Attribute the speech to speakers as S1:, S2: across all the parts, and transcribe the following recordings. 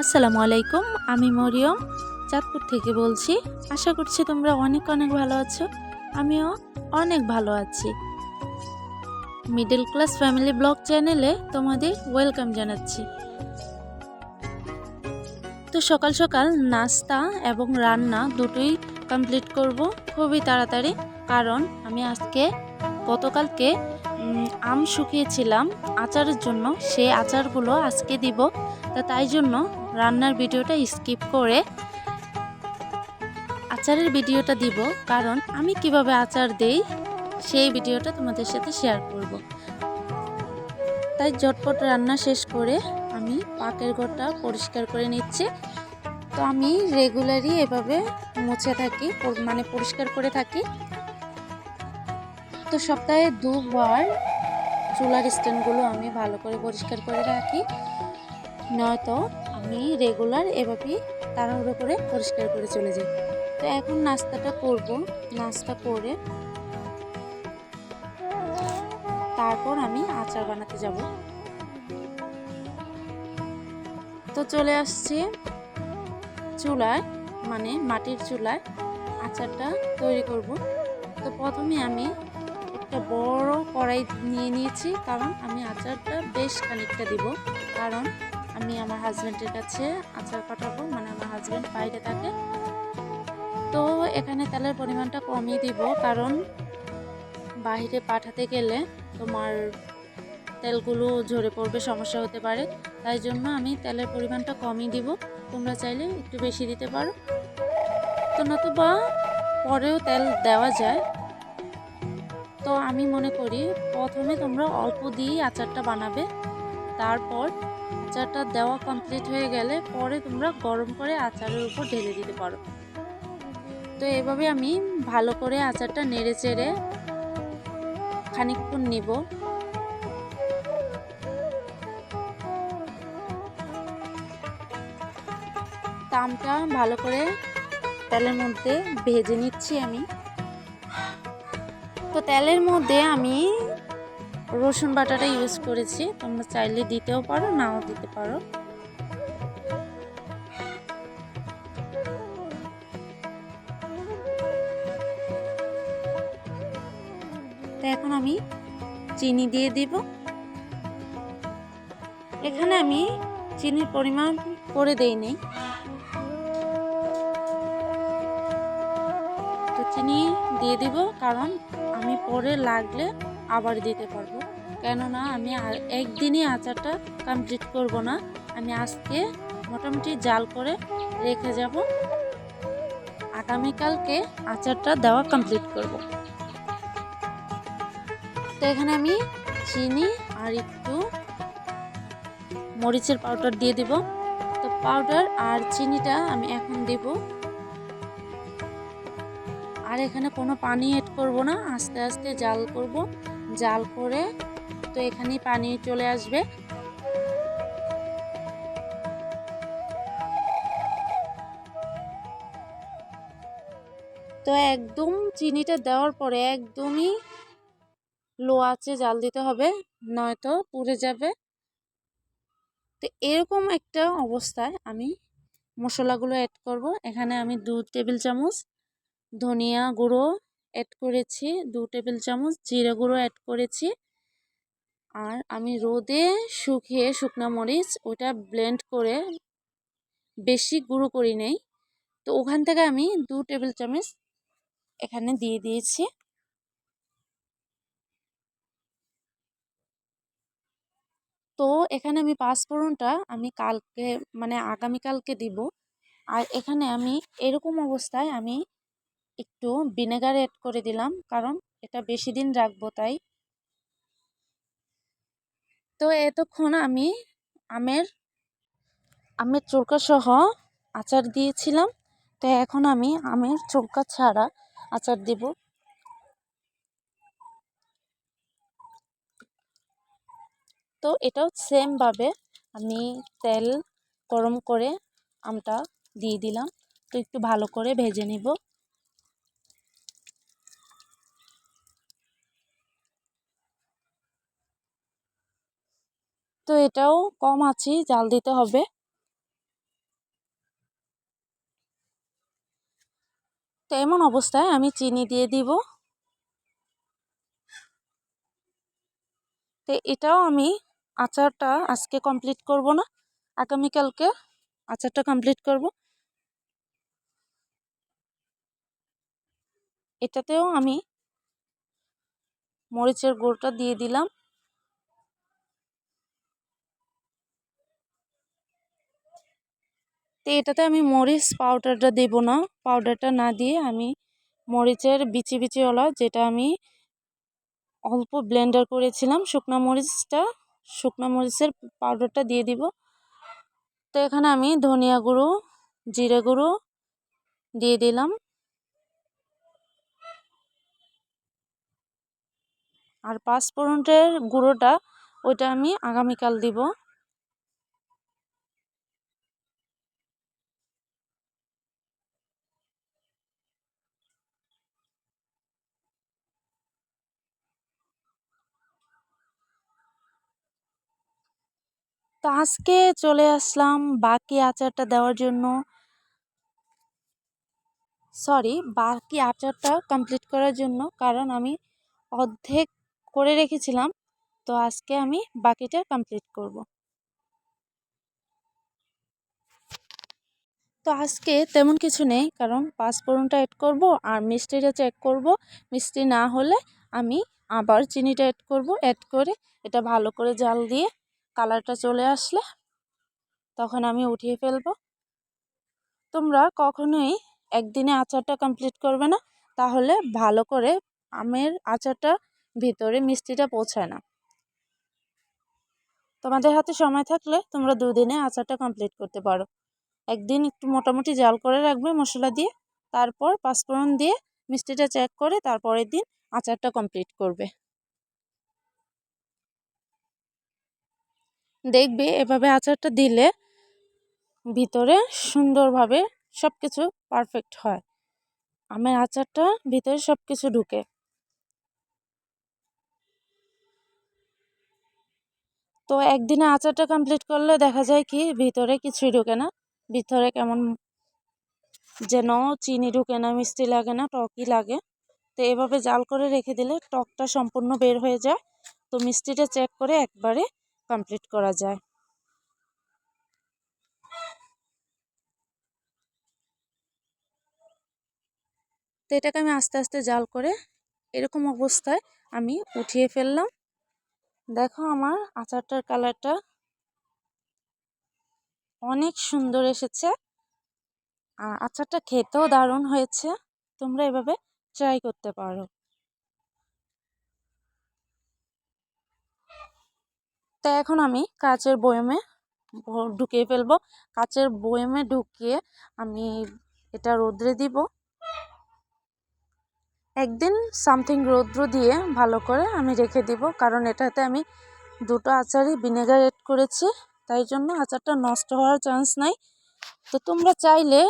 S1: আসসালামু আলাইকুম, আমি মরিয়ম, চাঁদপুর থেকে বলছি। আশা করছি তোমরা অনেক অনেক ভালো আছো, আমিও অনেক ভালো আছি। মিডল ক্লাস ফ্যামিলি ব্লগ চ্যানেলে তোমাদের ওয়েলকাম জানাচ্ছি। তো সকাল সকাল নাস্তা এবং রান্না দুটোই কমপ্লিট করব খুবই তাড়াতাড়ি, কারণ আমি আজকে, গতকালকে আম শুকিয়েছিলাম আচারের জন্য সেই আচারগুলো আজকে দিব, তা তাই জন্য রান্নার ভিডিওটা স্কিপ করে আচারের ভিডিওটা দিব, কারণ আমি কীভাবে আচার দেই সেই ভিডিওটা তোমাদের সাথে শেয়ার করব। তাই ঝটপট রান্না শেষ করে আমি পাকের ঘরটা পরিষ্কার করে নিচ্ছি। তো আমি রেগুলারই এভাবে মুছে থাকি মানে পরিষ্কার করে থাকি। তো সপ্তাহে দুবার চুলার স্ট্যান্ডগুলো আমি ভালো করে পরিষ্কার করে রাখি। নয়তো আমি রেগুলার এভাবেই তাড়াহুড়ো করে পরিষ্কার করে চলে যাই। তো এখন নাস্তাটা করব। নাস্তা করে তারপর আমি আচার বানাতে যাব। তো চলে আসছি চুলায় মানে মাটির চুলায় আচারটা তৈরি করব। তো প্রথমে আমি একটা বড় কড়াই নিয়ে নিয়েছি, কারণ আমি আচারটা বেশ খানিকটা দিব। কারণ আমি আমার হাজব্যান্ডের কাছে আচার পাঠাবো মানে আমার হাজব্যান্ড বাইরে থাকে। তো এখানে তেলের পরিমাণটা কমিয়ে দিব, কারণ বাইরে পাঠাতে গেলে তোমার তেলগুলো ঝরে পড়বে, সমস্যা হতে পারে। তাই জন্য আমি তেলের পরিমাণটা কমিয়ে দিব। তোমরা চাইলে একটু বেশি দিতে পারো। তো নতুবা পরেও তেল দেওয়া যায়। তো আমি মনে করি প্রথমে তোমরা অল্প দিয়েই আচারটা বানাবে। তারপর আচারটা দেওয়া কমপ্লিট হয়ে গেলে পরে তোমরা গরম করে আচারের উপর ঢেলে দিতে পারো। তো এভাবে আমি ভালো করে আচারটা নেড়ে চেড়ে খানিকক্ষণ নিব। তামটা ভালো করে তেলের মধ্যে ভেজে নিচ্ছি আমি। তো তেলের মধ্যে আমি রসুন বাটাটা ইউজ করেছি। তোমরা চাইলে দিতেও পারো, নাও দিতে পারো। তো এখন আমি চিনি দিয়ে দিব। এখানে আমি চিনির পরিমাণ করে দেই নেই তো চিনি দিয়ে দিব, কারণ আমি পরে লাগলে আবার দিতে পারব। কেননা আমি একদিনই আচারটা কমপ্লিট করব না। আমি আজকে মোটামুটি জাল করে রেখে যাব। আগামীকালকে আচারটা দেওয়া কমপ্লিট করব। তো এখানে আমি চিনি আর একটু মরিচের পাউডার দিয়ে দিব। তো পাউডার আর চিনিটা আমি এখন দেব। আর এখানে কোনো পানি এড করব না। আস্তে আস্তে জাল করব। জাল করে তো এখানেই পানি চলে আসবে। তো একদম চিনিটা দেওয়ার পরে একদমই লো আঁচে জাল দিতে হবে, নয়তো পুড়ে যাবে। তো এরকম একটা অবস্থায় আমি মশলাগুলো অ্যাড করব। এখানে আমি দু টেবিল চামচ ধনিয়া গুঁড়ো অ্যাড করেছি দু টেবিল চামচ জিরে গুঁড়ো অ্যাড করেছি। আর আমি রোদে শুকিয়ে শুকনো মরিচ ওটা ব্লেন্ড করে বেশি গুঁড়ো করি নেই। তো ওখান থেকে আমি দু টেবিল চামচ এখানে দিয়ে দিয়েছি। তো এখানে আমি পাঁচফোড়নটা আমি কালকে মানে আগামীকালকে দিব। আর এখানে আমি এরকম অবস্থায় আমি একটু ভিনেগার অ্যাড করে দিলাম, কারণ এটা বেশি দিন রাখব তাই। তো এতক্ষণ আমি আমের আমের চোরকা সহ আচার দিয়েছিলাম। তো এখন আমি আমের চোরকা ছাড়া আচার দিব। তো এটাও সেমভাবে আমি তেল গরম করে আমটা দিয়ে দিলাম। তো একটু ভালো করে ভেজে নিব। তো এটাও কম আছি, জাল দিতে হবে। তো এমন অবস্থায় আমি চিনি দিয়ে দিব। তো এটাও আমি আচারটা আজকে কমপ্লিট করব না, আগামীকালকে আচারটা কমপ্লিট করব। এটাতেও আমি মরিচের গোড়টা দিয়ে দিলাম। তো এটাতে আমি মরিচ পাউডারটা দেব না। পাউডারটা না দিয়ে আমি মরিচের বিচি বিচিওয়ালা যেটা আমি অল্প ব্লেন্ডার করেছিলাম, শুকনো মরিচটা, শুকনো মরিচের পাউডারটা দিয়ে দিব। তো এখানে আমি ধনিয়া গুঁড়ো, জিরে গুঁড়ো দিয়ে দিলাম। আর পাঁচ পাঁচফোড়নের গুঁড়োটা ওইটা আমি আগামীকাল দিব। তো আজকে চলে আসলাম বাকি আচারটা দেওয়ার জন্য। সরি বাকি আচারটা কমপ্লিট করার জন্য, কারণ আমি অর্ধেক করে রেখেছিলাম, তো আজকে আমি বাকিটা কমপ্লিট করব। তো আজকে তেমন কিছু নেই, কারণ পাঁচফোড়নটা অ্যাড করব আর মিষ্টিটা চেক করব। মিষ্টি না হলে আমি আবার চিনিটা অ্যাড করব অ্যাড করে এটা ভালো করে জাল দিয়ে কালারটা চলে আসলে, তখন আমি উঠিয়ে ফেলব। তোমরা কখনোই একদিনে আচারটা কমপ্লিট করবে না, তাহলে ভালো করে আমের আচারটা ভিতরে মিষ্টিটা পৌঁছায় না তোমাদের হাতে সময় থাকলে তোমরা দুদিনে আচারটা কমপ্লিট করতে পারো। একদিন একটু মোটামুটি জাল করে রাখবে মশলা দিয়ে, তারপর পাঁচফোড়ন দিয়ে মিষ্টিটা চেক করে তারপরের দিন আচারটা কমপ্লিট করবে। দেখবে এভাবে আচারটা দিলে ভিতরে সুন্দরভাবে সব কিছু পারফেক্ট হয়। আমের আচারটা ভিতরে সব কিছু ঢুকে। তো একদিনে আচারটা কমপ্লিট করলে দেখা যায় কি ভিতরে কিছুই ঢুকে না। ভিতরে কেমন যেন চিনি ঢুকে না, মিষ্টি লাগে না, টকই লাগে। তো এভাবে জাল করে রেখে দিলে টকটা সম্পূর্ণ বের হয়ে যায়। তো মিষ্টিটা চেক করে একবারে কমপ্লিট করা যায়। তো এটাকে আমি আস্তে আস্তে জাল করে এরকম অবস্থায় আমি উঠিয়ে ফেললাম। দেখো আমার আচারটার কালারটা অনেক সুন্দর এসেছে। আচারটা খেতেও দারুণ হয়েছে। তোমরা এভাবে ট্রাই করতে পারো। তো এখন আমি কাচের বয়মে ঢুকিয়ে ফেলব। কাচের বয়মে ঢুকিয়ে আমি এটা রোদ্রে দিব। একদিন সামথিং রৌদ্র দিয়ে ভালো করে আমি রেখে দিব, কারণ এটাতে আমি দুটো আচারই ভিনেগার এড করেছি, তাই জন্য আচারটা নষ্ট হওয়ার চান্স নাই। তো তোমরা চাইলে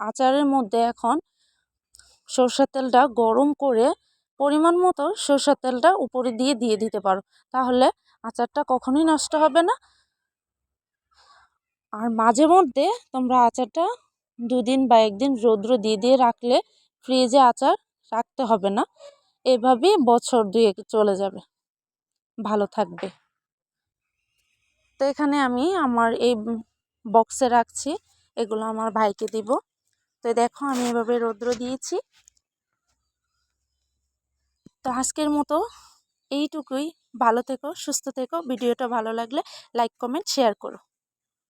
S1: আচারের মধ্যে এখন সরষের তেলটা গরম করে পরিমাণ মতো সরষের তেলটা উপরে দিয়ে দিয়ে দিতে পারো। তাহলে আচারটা কখনোই নষ্ট হবে না। আর মাঝে মধ্যে তোমরা আচারটা দুদিন বা একদিন রৌদ্র দিয়ে দিয়ে রাখলে ফ্রিজে আচার রাখতে হবে না। এভাবেই বছর দুয়েক চলে যাবে। ভালো থাকবে। তো এখানে আমি আমার এই বক্সে রাখছি। এগুলো আমার ভাইকে দিব। তো দেখো আমি এভাবে রৌদ্র দিয়েছি। তো আজকের মতো এইটুকুই। ভালো থেকো, সুস্থ থেকো। ভিডিওটা ভালো লাগলে লাইক, কমেন্ট, শেয়ার করো।